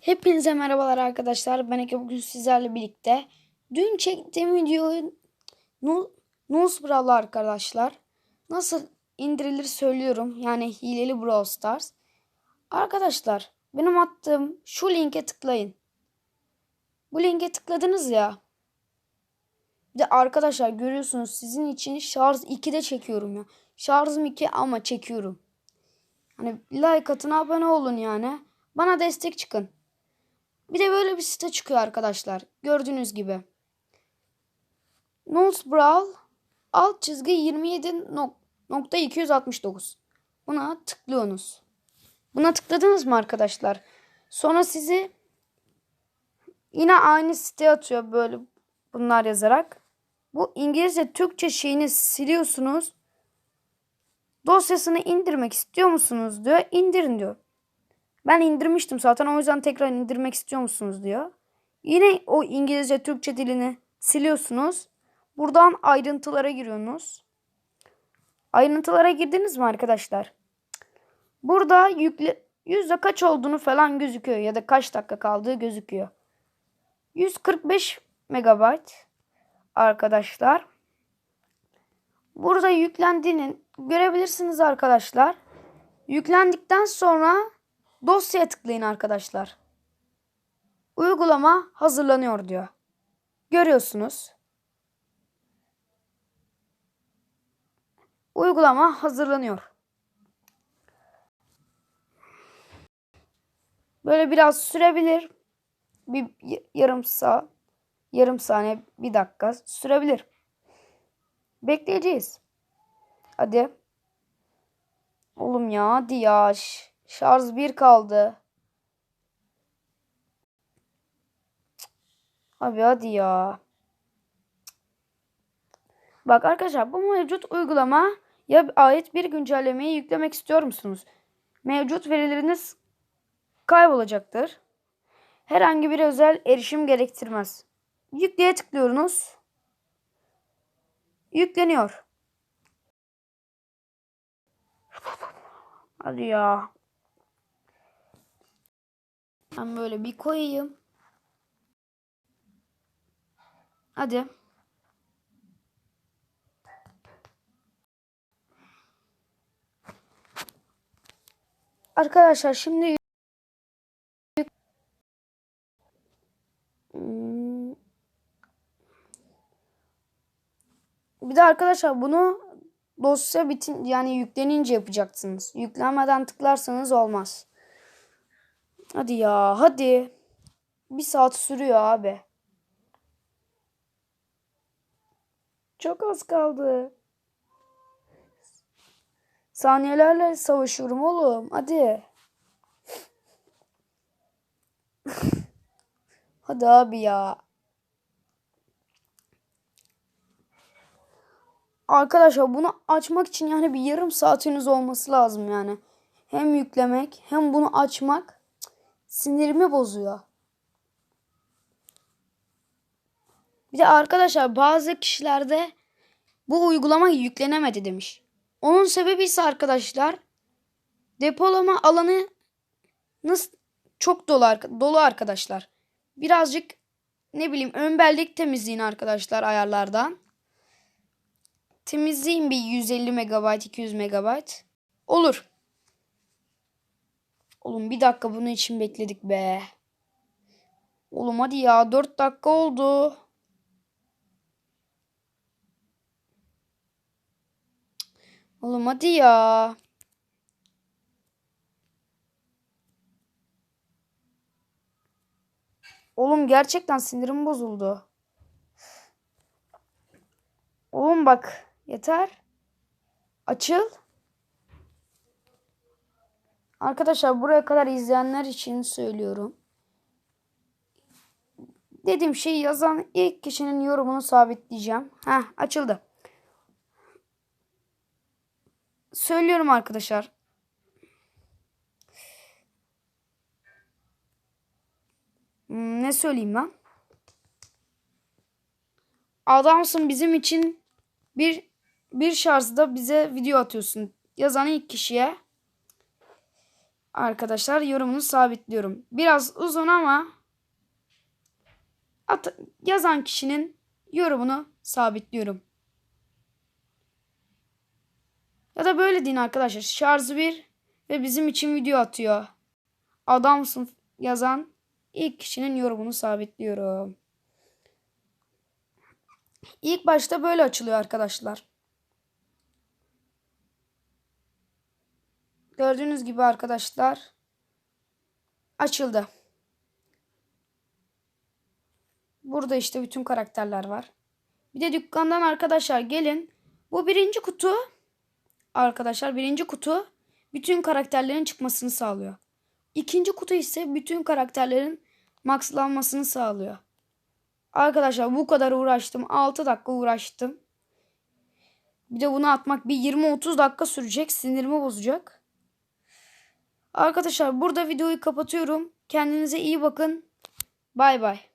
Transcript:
Hepinize merhabalar arkadaşlar. Ben Ege bugün sizlerle birlikte. Dün çektiğim videoyu Nu- Nuz Brawl arkadaşlar. Nasıl indirilir söylüyorum. Yani hileli Brawl Stars. Arkadaşlar benim attığım şu linke tıklayın. Bu linke tıkladınız ya. Bir de arkadaşlar görüyorsunuz sizin için şarj 2'de çekiyorum ya. Şarjım 2 ama çekiyorum. Hani like atın abone olun yani. Bana destek çıkın. Bir de böyle bir site çıkıyor arkadaşlar. Gördüğünüz gibi. Nulls Brawl alt çizgi 27.269. Buna tıklıyorsunuz. Buna tıkladınız mı arkadaşlar? Sonra sizi yine aynı siteye atıyor böyle bunlar yazarak. Bu İngilizce Türkçe şeyini siliyorsunuz. Dosyasını indirmek istiyor musunuz diyor. İndirin diyor. Ben indirmiştim zaten o yüzden tekrar indirmek istiyor musunuz diyor. Yine o İngilizce Türkçe dilini siliyorsunuz. Buradan ayrıntılara giriyorsunuz. Ayrıntılara girdiniz mi arkadaşlar? Burada yükle yüzde kaç olduğunu falan gözüküyor ya da kaç dakika kaldığı gözüküyor. 145 megabayt arkadaşlar. Burada yüklendiğini görebilirsiniz arkadaşlar. Yüklendikten sonra dosyaya tıklayın arkadaşlar. Uygulama hazırlanıyor diyor. Görüyorsunuz. Uygulama hazırlanıyor. Böyle biraz sürebilir. Bir yarım saat, yarım saniye, bir dakika sürebilir. Bekleyeceğiz. Hadi. Oğlum ya hadi ya. Şarj bir kaldı. Abi hadi ya. Bak arkadaşlar bu mevcut uygulama ya ait bir güncellemeyi yüklemek istiyor musunuz? Mevcut verileriniz kaybolacaktır. Herhangi bir özel erişim gerektirmez. Yükleye tıklıyorsunuz. Yükleniyor. Hadi ya. Ben böyle bir koyayım. Hadi. Arkadaşlar şimdi Hmm. bir de arkadaşlar bunu dosya bitin yani yüklenince yapacaksınız. Yüklenmeden tıklarsanız olmaz. Hadi ya hadi. Bir saat sürüyor abi. Çok az kaldı. Saniyelerle savaşıyorum oğlum. Hadi. Hadi abi ya. Arkadaşlar bunu açmak için yani bir yarım saatiniz olması lazım yani. Hem yüklemek hem bunu açmak sinirimi bozuyor. Bir de arkadaşlar bazı kişilerde bu uygulama yüklenemedi demiş. Onun sebebi ise arkadaşlar depolama alanı nasıl çok dolu, dolu arkadaşlar. Birazcık ne bileyim ön bellek temizleyin arkadaşlar ayarlardan. Temizleyin bir 150 MB 200 MB. Olur. Oğlum bir dakika bunun için bekledik be. Oğlum hadi ya 4 dakika oldu. Oğlum hadi ya. Oğlum gerçekten sinirim bozuldu. Oğlum bak yeter. Açıl. Arkadaşlar buraya kadar izleyenler için söylüyorum. Dediğim şeyi yazan ilk kişinin yorumunu sabitleyeceğim. Heh açıldı. Söylüyorum arkadaşlar. Hmm, ne söyleyeyim lan? Adamsın bizim için bir bir şarjda bize video atıyorsun. Yazan ilk kişiye Arkadaşlar yorumunu sabitliyorum. Biraz uzun ama at- yazan kişinin yorumunu sabitliyorum. Ya da böyle deyin arkadaşlar. Şarjı bir ve bizim için video atıyor. Adamsın yazan ilk kişinin yorumunu sabitliyorum. İlk başta böyle açılıyor arkadaşlar. Gördüğünüz gibi arkadaşlar açıldı. Burada işte bütün karakterler var. Bir de dükkandan arkadaşlar gelin. Bu birinci kutu arkadaşlar birinci kutu bütün karakterlerin çıkmasını sağlıyor. İkinci kutu ise bütün karakterlerin maxlanmasını sağlıyor. Arkadaşlar bu kadar uğraştım. 6 dakika uğraştım. Bir de bunu atmak bir 20-30 dakika sürecek. Sinirimi bozacak. Arkadaşlar burada videoyu kapatıyorum. Kendinize iyi bakın. Bay bay.